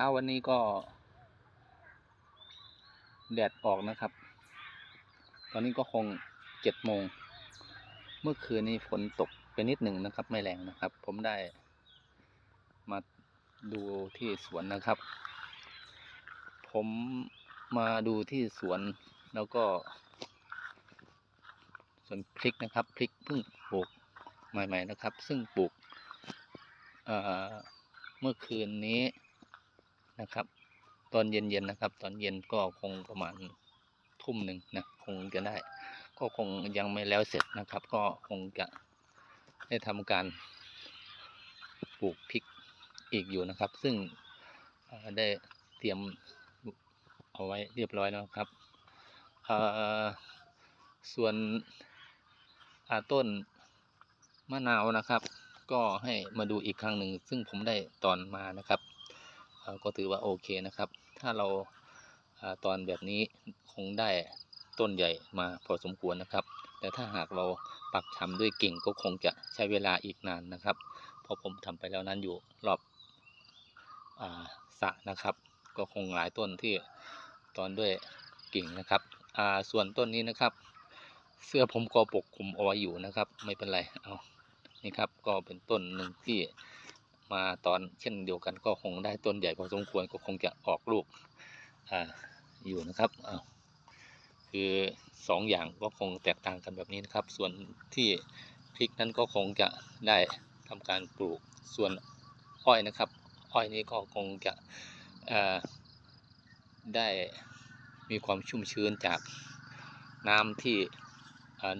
ช้าวันนี้ก็ แดดออกนะครับ ตอนนี้ก็คงเจ็ดโมง เมื่อคืนนี้ฝนตกไปนิดหนึ่งนะครับ ไม่แรงนะครับ ผมได้มาดูที่สวนนะครับ ผมมาดูที่สวนแล้วก็สวนพริกนะครับพริกเพิ่งปลูกใหม่ ๆนะครับ ซึ่งปลูกเมื่อคืนนี้ นะครับ ตอนเย็นๆนะครับ ตอนเย็นก็คงประมาณทุ่มหนึ่งนะคงจะได้ ก็คงยังไม่แล้วเสร็จนะครับ ก็คงจะได้ทำการปลูกพริกอีกอยู่นะครับ ซึ่งได้เตรียมเอาไว้เรียบร้อยแล้วครับส่วนต้นมะนาวนะครับ ก็ให้มาดูอีกครั้งหนึ่งซึ่งผมได้ตอนมานะครับ ก็ถือว่าโอเคนะครับ ถ้าเราตอนแบบนี้คงได้ต้นใหญ่มาพอสมควรนะครับ แต่ถ้าหากเราปักชำด้วยกิ่งก็คงจะใช้เวลาอีกนานนะครับ เพราะผมทำไปแล้วนั้นอยู่รอบอสระนะครับ ก็คงหลายต้นที่ตอนด้วยกิ่งนะครับส่วนต้นนี้นะครับ เสื้อผมก็ปกคลุมเอาไว้อยู่นะครับ ไม่เป็นไรเอานี่ครับก็เป็นต้นหนึ่งที่ มาตอนเช่นเดียวกันก็คงได้ต้นใหญ่พอสมควรก็คงจะออกลูกออยู่นะครับอาคือสองอย่างก็คงแตกต่างกันแบบนี้นะครับ ส่วนที่พริกนั้นก็คงจะได้ทำการปลูกส่วนอ้อยนะครับ อ้อยนี้ก็คงจะได้มีความชุ่มชื้นจากน้ำที่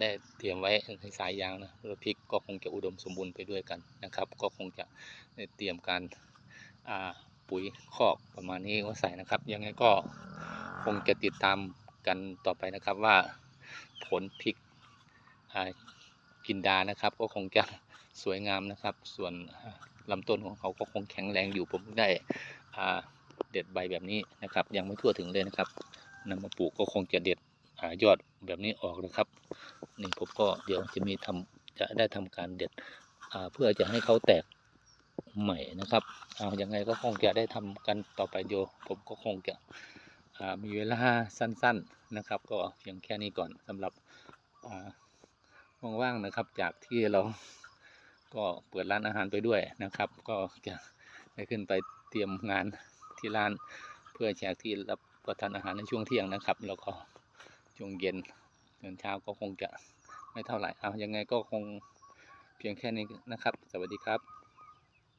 ได้เตรียมไว้ในสายยางนะแล้วพริกก็คงจะอุดมสมบูรณ์ไปด้วยกันนะครับ ก็คงจะเตรียมการาปุ๋ยคอกประมาณนี้ก็ใส่นะครับ ยังไงก็คงจะติดตามกันต่อไปนะครับว่าผลพริกกินดานะครับ ก็คงจะสวยงามนะครับ ส่วนอ่าลำต้นของเขาก็คงแข็งแรงอยู่ผมได้เด็ดใบแบบนี้นะครับ ยังไม่ทั่วถึงเลยนะครับนำมาปลูกก็คงจะเด็ด อายอดแบบนี้ออกนะครับนี่ผมก็เดี๋ยวจะมีทำจะได้ทำการเด็ดเพื่อจะให้เขาแตกใหม่นะครับเอาอยังไงก็คงจะได้ทำกันต่อไปเดียผมก็คงจะมีเวลาสั้น ๆนะครับ ก็เพียงแค่นี้ก่อนสำหรับว่างๆนะครับ จากที่เราก็เปิดร้านอาหารไปด้วยนะครับ ก็จะได้ขึ้นไปเตรียมงานที่ร้าน เพื่อแจกที่รับประทานอาหารในช่วงเที่ยงนะครับ แล้วก็ ช่วงเย็นตอนเช้าก็คงจะไม่เท่าไหร่เอายังไงก็คงเพียงแค่นี้นะครับ สวัสดีครับ